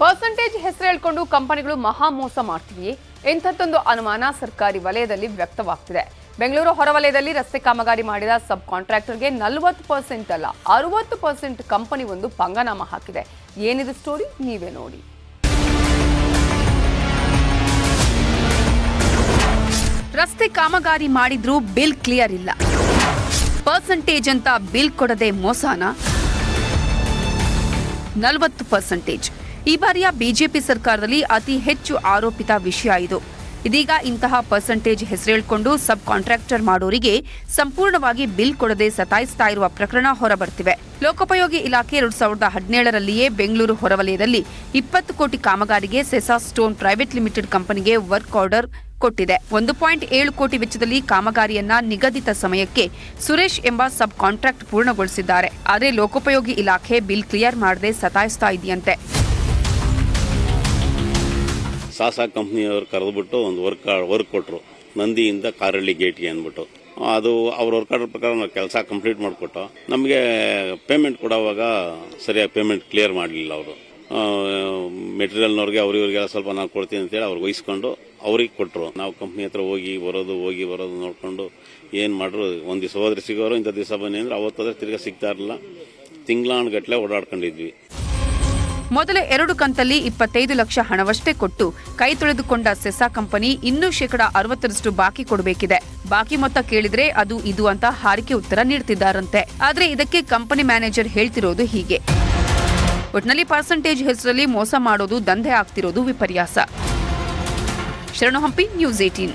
Percentage ಹೆಸರು ಹೇಳ್ಕೊಂಡು ಕಂಪನಿಗಳು ಮಹಾ ಮೋಸ ಮಾಡ್ತಿವೆಯೇ ಇಂಥದ್ದೊಂದು ಅನುಮಾನ ಸರ್ಕಾರಿ ವಲಯದಲ್ಲಿ ವ್ಯಕ್ತವಾಗ್ತಿದೆ. ಬೆಂಗಳೂರು ಹೊರವಲಯದಲ್ಲಿ ರಸ್ತೆ ಕಾಮಗಾರಿ ಮಾಡಿದ ಸಬ್ ಕಾಂಟ್ರಾಕ್ಟರ್ಗೆ ನಲವತ್ತು ಪರ್ಸೆಂಟ್ ಅಲ್ಲ, ಅರವತ್ತು ಪರ್ಸೆಂಟ್ ಕಂಪನಿ ಒಂದು ಪಂಗನಾಮ ಹಾಕಿದೆ. ಏನಿದೆ ಸ್ಟೋರಿ? ನೀವೇ ನೋಡಿ. ರಸ್ತೆ ಕಾಮಗಾರಿ ಮಾಡಿದ್ರೂ ಬಿಲ್ ಕ್ಲಿಯರ್ ಇಲ್ಲ. ಪರ್ಸೆಂಟೇಜ್ ಅಂತ ಬಿಲ್ ಕೊಡದೆ ಮೋಸಾನ? ನಲವತ್ತು ಪರ್ಸೆಂಟೇಜ್ ಈ ಬಾರಿಯ ಬಿಜೆಪಿ ಸರ್ಕಾರದಲ್ಲಿ ಅತಿ ಹೆಚ್ಚು ಆರೋಪಿತ ವಿಷಯ ಇದು. ಇದೀಗ ಇಂತಹ ಪರ್ಸೆಂಟೇಜ್ ಹೆಸರೇಳ್ಕೊಂಡು ಸಬ್ ಕಾಂಟ್ರಾಕ್ಟರ್ ಮಾಡೋರಿಗೆ ಸಂಪೂರ್ಣವಾಗಿ ಬಿಲ್ ಕೊಡದೆ ಸತಾಯಿಸ್ತಾ ಇರುವ ಪ್ರಕರಣ ಹೊರಬರ್ತಿವೆ. ಲೋಕೋಪಯೋಗಿ ಇಲಾಖೆ ಎರಡು ಸಾವಿರದ ಹದಿನೇಳರಲ್ಲಿಯೇ ಬೆಂಗಳೂರು ಹೊರವಲಯದಲ್ಲಿ ಇಪ್ಪತ್ತು ಕೋಟಿ ಕಾಮಗಾರಿಗೆ ಸೆಸಾ ಸ್ಟೋನ್ ಪ್ರೈವೇಟ್ ಲಿಮಿಟೆಡ್ ಕಂಪನಿಗೆ ವರ್ಕ್ ಆರ್ಡರ್ ಕೊಟ್ಟಿದೆ. ಒಂದು ಪಾಯಿಂಟ್ ಏಳು ಕೋಟಿ ವೆಚ್ಚದಲ್ಲಿ ಕಾಮಗಾರಿಯನ್ನ ನಿಗದಿತ ಸಮಯಕ್ಕೆ ಸುರೇಶ್ ಎಂಬ ಸಬ್ ಕಾಂಟ್ರಾಕ್ಟ್ ಪೂರ್ಣಗೊಳಿಸಿದ್ದಾರೆ. ಆದರೆ ಲೋಕೋಪಯೋಗಿ ಇಲಾಖೆ ಬಿಲ್ ಕ್ಲಿಯರ್ ಮಾಡದೆ ಸತಾಯಿಸ್ತಾ ಇದೆಯಂತೆ. ಸಾಸಾ ಕಂಪ್ನಿಯವ್ರು ಕರೆದುಬಿಟ್ಟು ಒಂದು ವರ್ಕ್ ವರ್ಕ್ ಕೊಟ್ಟರು ನಂದಿಯಿಂದ ಕಾರಳ್ಳಿ ಗೇಟ್ಗೆ ಅಂದ್ಬಿಟ್ಟು. ಅದು ಅವ್ರ ವರ್ಕ್ ಆರ್ಡರ್ ಪ್ರಕಾರ ನಾವು ಕೆಲಸ ಕಂಪ್ಲೀಟ್ ಮಾಡಿಕೊಟ್ಟು. ನಮಗೆ ಪೇಮೆಂಟ್ ಕೊಡೋವಾಗ ಸರಿಯಾಗಿ ಪೇಮೆಂಟ್ ಕ್ಲಿಯರ್ ಮಾಡಲಿಲ್ಲ ಅವರು. ಮೆಟೀರಿಯಲ್ನವ್ರಿಗೆ ಅವ್ರಿವ್ರಿಗೆಲ್ಲ ಸ್ವಲ್ಪ ನಾವು ಕೊಡ್ತೀನಿ ಅಂತೇಳಿ ಅವ್ರಿಗೆ ವಹಿಸ್ಕೊಂಡು ಅವ್ರಿಗೆ ಕೊಟ್ಟರು ನಾವು ಕಂಪ್ನಿ ಹತ್ರ ಹೋಗಿ, ಬರೋದು ಹೋಗಿ, ಬರೋದು ನೋಡಿಕೊಂಡು ಏನು ಮಾಡ್ರು, ಒಂದು ದಿವಸ ಹೋದ್ರೆ ಸಿಗೋರು, ಇಂಥ ದಿವಸ ಬನ್ನಿ ಅಂದರೆ ಅವತ್ತಾದ್ರೆ ತಿರ್ಗಾ ಸಿಗ್ತಾ ಇರಲಿಲ್ಲ. ತಿಂಗಳಾನುಗಟ್ಲೆ ಓಡಾಡ್ಕೊಂಡಿದ್ವಿ. ಮೊದಲ ಎರಡು ಕಂತಲ್ಲಿ ಇಪ್ಪತ್ತೈದು ಲಕ್ಷ ಹಣವಷ್ಟೇ ಕೊಟ್ಟು ಕೈ ತೊಳೆದುಕೊಂಡ ಸೆಸಾ ಕಂಪನಿ ಇನ್ನೂ ಶೇಕಡ ಅರವತ್ತರಷ್ಟು ಬಾಕಿ ಕೊಡಬೇಕಿದೆ. ಬಾಕಿ ಮೊತ್ತ ಕೇಳಿದ್ರೆ ಅದು ಇದು ಅಂತ ಹಾರಿಕೆ ಉತ್ತರ ನೀಡ್ತಿದ್ದಾರಂತೆ. ಆದ್ರೆ ಇದಕ್ಕೆ ಕಂಪನಿ ಮ್ಯಾನೇಜರ್ ಹೇಳ್ತಿರೋದು ಹೀಗೆ. ಒಟ್ನಲ್ಲಿ ಪರ್ಸೆಂಟೇಜ್ ಹೆಸರಲ್ಲಿ ಮೋಸ ಮಾಡೋದು ದಂಧೆ ಆಗ್ತಿರೋದು ವಿಪರ್ಯಾಸ. ಶರಣು ಹಂಪಿ ನ್ಯೂಸ್ ಏಟೀನ್